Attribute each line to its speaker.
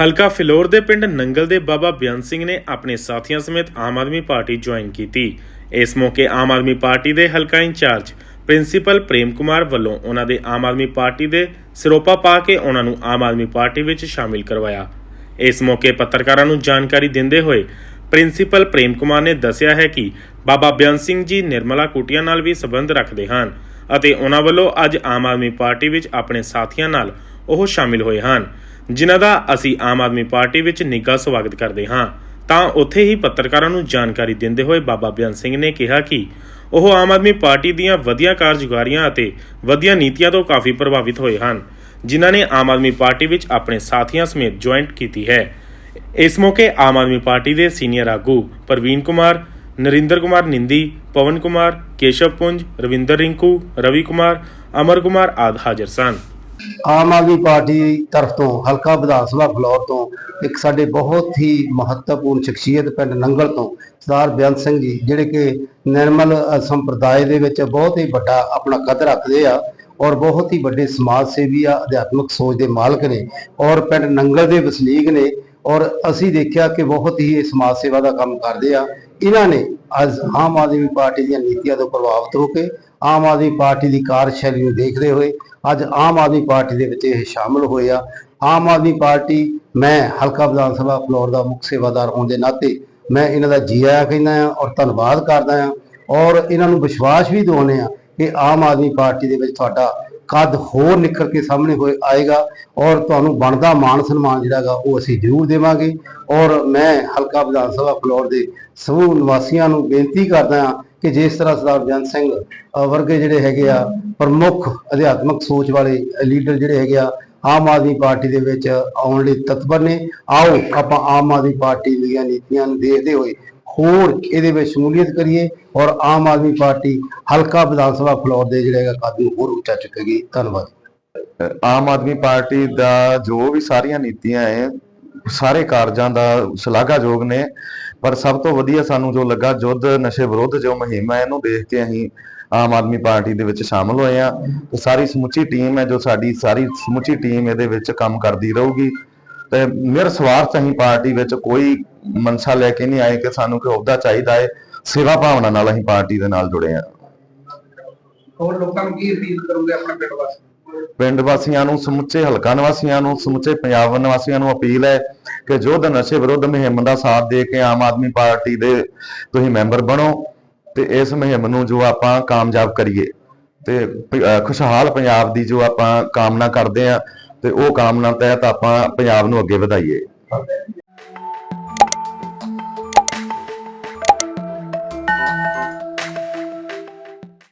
Speaker 1: ਹਲਕਾ ਫਿਲੌਰ ਦੇ ਪਿੰਡ ਨੰਗਲ ਦੇ ਬਾਬਾ ਬਿਆਨ ਸਿੰਘ ਨੇ ਆਪਣੇ ਸਾਥੀਆਂ ਸਮੇਤ ਆਮ ਆਦਮੀ ਪਾਰਟੀ ਜੁਆਇਨ ਕੀਤੀ। ਇਸ ਮੌਕੇ ਆਮ ਆਦਮੀ ਪਾਰਟੀ ਦੇ ਹਲਕਾ ਇੰਚਾਰਜ ਪ੍ਰਿੰਸੀਪਲ ਪ੍ਰੇਮ ਕੁਮਾਰ ਵੱਲੋਂ ਉਹਨਾਂ ਦੇ ਆਮ ਆਦਮੀ ਪਾਰਟੀ ਦੇ ਸਿਰੋਪਾ ਪਾ ਕੇ ਉਹਨਾਂ ਨੂੰ ਆਮ ਆਦਮੀ ਪਾਰਟੀ ਵਿੱਚ ਸ਼ਾਮਿਲ ਕਰਵਾਇਆ। ਇਸ ਮੌਕੇ ਪੱਤਰਕਾਰਾਂ ਨੂੰ ਜਾਣਕਾਰੀ ਦਿੰਦੇ ਹੋਏ ਪ੍ਰਿੰਸੀਪਲ ਪ੍ਰੇਮ ਕੁਮਾਰ ਨੇ ਦੱਸਿਆ ਹੈ ਕਿ ਬਾਬਾ ਬਿਆਨ ਸਿੰਘ ਜੀ ਨਿਰਮਲਾ ਕੁਟੀਆਂ ਨਾਲ ਵੀ ਸਬੰਧ ਰੱਖਦੇ ਹਨ ਅਤੇ ਉਹਨਾਂ ਵੱਲੋਂ ਅੱਜ ਆਮ ਆਦਮੀ ਪਾਰਟੀ ਵਿੱਚ ਆਪਣੇ ਸਾਥੀਆਂ ਨਾਲ ਉਹ ਸ਼ਾਮਿਲ ਹੋਏ ਹਨ। ਜਿਨ੍ਹਾਂ ਦਾ ਅਸੀਂ ਆਮ ਆਦਮੀ ਪਾਰਟੀ ਵਿੱਚ ਨਿੱਘਾ ਸਵਾਗਤ ਕਰਦੇ ਹਾਂ। ਤਾਂ ਉੱਥੇ ਹੀ ਪੱਤਰਕਾਰਾਂ ਨੂੰ ਜਾਣਕਾਰੀ ਦਿੰਦੇ ਹੋਏ ਬਾਬਾ ਬਿਆਨ ਸਿੰਘ ਨੇ ਕਿਹਾ ਕਿ ਉਹ ਆਮ ਆਦਮੀ ਪਾਰਟੀ ਦੀਆਂ ਵਧੀਆ ਕਾਰਜਗੁਜ਼ਾਰੀਆਂ ਅਤੇ ਵਧੀਆ ਨੀਤੀਆਂ ਤੋਂ ਕਾਫੀ ਪ੍ਰਭਾਵਿਤ ਹੋਏ ਹਨ, ਜਿਨ੍ਹਾਂ ਨੇ ਆਮ ਆਦਮੀ ਪਾਰਟੀ ਵਿੱਚ ਆਪਣੇ ਸਾਥੀਆਂ ਸਮੇਤ ਜੁਆਇੰਟ ਕੀਤੀ ਹੈ। ਇਸ ਮੌਕੇ ਆਮ ਆਦਮੀ ਪਾਰਟੀ ਦੇ ਸੀਨੀਅਰ ਆਗੂ ਪ੍ਰਵੀਨ ਕੁਮਾਰ, ਨਰਿੰਦਰ ਕੁਮਾਰ ਨਿੰਦੀ, ਪਵਨ ਕੁਮਾਰ, ਕੇਸ਼ਵ ਪੁੰਜ, ਰਵਿੰਦਰ ਰਿੰਕੂ, ਰਵੀ ਕੁਮਾਰ, ਅਮਰ ਕੁਮਾਰ ਆਦਿ ਹਾਜ਼ਰ ਸਨ।
Speaker 2: ਆਮ ਆਦਮੀ ਪਾਰਟੀ ਤਰਫ ਤੋਂ, ਹਲਕਾ ਵਿਧਾਨ ਸਭਾ ਫਲੋਰ ਤੋਂ, ਇੱਕ ਸਾਡੇ ਬਹੁਤ ਹੀ ਮਹੱਤਵਪੂਰਨ ਸ਼ਖਸੀਅਤ ਪਿੰਡ ਨੰਗਲ ਤੋਂ, ਸਰਦਾਰ ਬੇਅੰਤ ਸਿੰਘ ਜੀ, ਜਿਹੜੇ ਕਿ ਨਿਰਮਲ ਸੰਪਰਦਾਇ ਦੇ ਵਿੱਚ ਬਹੁਤ ਹੀ ਵੱਡਾ ਆਪਣਾ ਕਦ ਰੱਖਦੇ ਆ ਔਰ ਬਹੁਤ ਹੀ ਵੱਡੇ ਸਮਾਜ ਸੇਵੀ ਆ, ਅਧਿਆਤਮਿਕ ਸੋਚ ਦੇ ਮਾਲਕ ਨੇ ਔਰ ਪਿੰਡ ਨੰਗਲ ਦੇ ਵਸਨੀਕ ਨੇ ਔਰ ਅਸੀਂ ਦੇਖਿਆ ਕਿ ਬਹੁਤ ਹੀ ਸਮਾਜ ਸੇਵਾ ਦਾ ਕੰਮ ਕਰਦੇ ਆ ਇਹਨਾਂ ਨੇ ਅੱਜ ਆਮ ਆਦਮੀ ਪਾਰਟੀ ਦੀਆਂ ਨੀਤੀਆਂ ਤੋਂ ਪ੍ਰਭਾਵਿਤ ਹੋ ਕੇ ਆਮ ਆਦਮੀ ਪਾਰਟੀ ਦੀ ਕਾਰਜਸ਼ੈਲੀ ਨੂੰ ਦੇਖਦੇ ਹੋਏ ਅੱਜ ਆਮ ਆਦਮੀ ਪਾਰਟੀ ਦੇ ਵਿੱਚ ਇਹ ਸ਼ਾਮਲ ਹੋਏ ਆ। ਆਮ ਆਦਮੀ ਪਾਰਟੀ, ਮੈਂ ਹਲਕਾ ਵਿਧਾਨ ਸਭਾ ਫਲੋਰ ਦਾ ਮੁੱਖ ਸੇਵਾਦਾਰ ਹੋਣ ਦੇ ਨਾਤੇ ਮੈਂ ਇਹਨਾਂ ਦਾ ਜੀ ਆਇਆਂ ਕਹਿੰਦਾ ਆ ਔਰ ਧੰਨਵਾਦ ਕਰਦਾ ਆ ਔਰ ਇਹਨਾਂ ਨੂੰ ਵਿਸ਼ਵਾਸ ਵੀ ਦਿਵਾਉਂਦੇ ਆ ਕਿ ਆਮ ਆਦਮੀ ਪਾਰਟੀ ਦੇ ਵਿੱਚ ਤੁਹਾਡਾ ਕੱਦ ਹੋਰ ਨਿਕਲ ਕੇ ਸਾਹਮਣੇ ਹੋਏ ਆਏਗਾ ਔਰ ਤੁਹਾਨੂੰ ਬਣਦਾ ਮਾਣ ਸਨਮਾਨ ਜਿਹੜਾਗਾ ਉਹ ਅਸੀਂ ਜ਼ਰੂਰ ਦੇਵਾਂਗੇ। ਔਰ ਮੈਂ ਹਲਕਾ ਵਿਧਾਨ ਸਭਾ ਫਲੋਰ ਦੇ ਸਮੂਹ ਨਿਵਾਸੀਆਂ ਨੂੰ ਬੇਨਤੀ ਕਰਦਾ ਹਾਂ ਕਿ ਜਿਸ ਤਰ੍ਹਾਂ ਸਰਦਾਰ ਬੇਅੰਤ ਸਿੰਘ ਵਰਗੇ ਜਿਹੜੇ ਹੈਗੇ ਆ ਪ੍ਰਮੁੱਖ ਅਧਿਆਤਮਕ ਸੋਚ ਵਾਲੇ ਲੀਡਰ ਜਿਹੜੇ ਹੈਗੇ ਆ ਆਮ ਆਦਮੀ ਪਾਰਟੀ ਦੇ ਵਿੱਚ ਆਉਣ ਲਈ ਤਤਪਰ ਨੇ। ਆਓ ਆਪਾਂ ਆਮ ਆਦਮੀ ਪਾਰਟੀ ਦੀਆਂ ਨੀਤੀਆਂ ਨੂੰ ਦੇਖਦੇ ਹੋਏ ਹੋਰ ਇਹਦੇ ਵਿੱਚ ਸ਼ਮੂਲੀਅਤ ਕਰੀਏ ਔਰ ਆਮ ਆਦਮੀ ਪਾਰਟੀ ਹਲਕਾ ਵਿਧਾਨ ਸਭਾ ਫਲੋਰ ਦੇ ਜਿਹੜੇ ਹੈਗਾ ਕੱਦ ਹੋਰ ਉੱਚਾ ਚੁੱਕੇਗੀ। ਧੰਨਵਾਦ।
Speaker 3: ਆਮ ਆਦਮੀ ਪਾਰਟੀ ਦਾ ਜੋ ਵੀ ਸਾਰੀਆਂ ਨੀਤੀਆਂ ਹੈ ਸਾਰੇ ਕਾਰਜਾਂ ਦਾ ਸ਼ਲਾਘਾਯੋਗ ਨੇ, ਪਰ ਸਭ ਤੋਂ ਵਧੀਆ ਸਾਨੂੰ ਜੋ ਲੱਗਾ ਜੁੱਧ ਨਸ਼ੇ ਵਿਰੁੱਧ ਜੋ ਮੁਹਿੰਮ ਹੈ, ਇਹਨੂੰ ਦੇਖ ਕੇ ਅਸੀਂ ਆਮ ਆਦਮੀ ਪਾਰਟੀ ਦੇ ਵਿੱਚ ਸ਼ਾਮਲ ਹੋਏ ਆ ਤੇ ਸਾਰੀ ਸਮੁੱਚੀ ਟੀਮ ਹੈ ਜੋ ਸਾਡੀ ਸਾਰੀ ਸਮੁੱਚੀ ਟੀਮ ਇਹਦੇ ਵਿੱਚ ਕੰਮ ਕਰਦੀ ਰਹੂਗੀ ਤੇ ਨਿਰਸਵਾਰਥ ਅਸੀਂ ਪਾਰਟੀ ਵਿੱਚ ਕੋਈ ਮਨਸਾ ਲੈ ਕੇ ਨਹੀਂ ਆਏ ਕਿ ਸਾਨੂੰ ਕੋਈ ਅਹੁਦਾ ਚਾਹੀਦਾ ਹੈ, ਸੇਵਾ ਭਾਵਨਾ ਨਾਲ ਅਸੀਂ ਪਾਰਟੀ ਦੇ ਨਾਲ ਜੁੜੇ ਆ
Speaker 4: ਹੋਰ ਲੋਕਾਂ ਨੂੰ ਕੀ ਅਪੀਲ ਕਰੋਗੇ ਆਪਣੇ ਪਿੰਡ ਵਾਸਤੇ
Speaker 3: ਪਿੰਡ ਵਾਸੀਆਂ ਨੂੰ, ਸਮੁੱਚੇ ਹਲਕਾ ਨਿਵਾਸੀਆਂ ਨੂੰ, ਸਮੁੱਚੇ ਪੰਜਾਬ ਨਿਵਾਸੀਆਂ ਨੂੰ ਅਪੀਲ ਹੈ ਕਿ ਯੁੱਧ ਨਸ਼ੇ ਵਿਰੁੱਧ ਮੁਹਿੰਮ ਦਾ ਸਾਥ ਦੇ ਕੇ ਆਮ ਆਦਮੀ ਪਾਰਟੀ ਦੇ ਤੁਸੀਂ ਮੈਂਬਰ ਬਣੋ ਤੇ ਇਸ ਮੁਹਿੰਮ ਨੂੰ ਜੋ ਆਪਾਂ ਕਾਮਯਾਬ ਕਰੀਏ ਤੇ ਖੁਸ਼ਹਾਲ ਪੰਜਾਬ ਦੀ ਜੋ ਆਪਾਂ ਕਾਮਨਾ ਕਰਦੇ ਆ ਤੇ ਉਹ ਕਾਮਨਾ ਤਹਿਤ ਆਪਾਂ ਪੰਜਾਬ ਨੂੰ ਅੱਗੇ ਵਧਾਈਏ।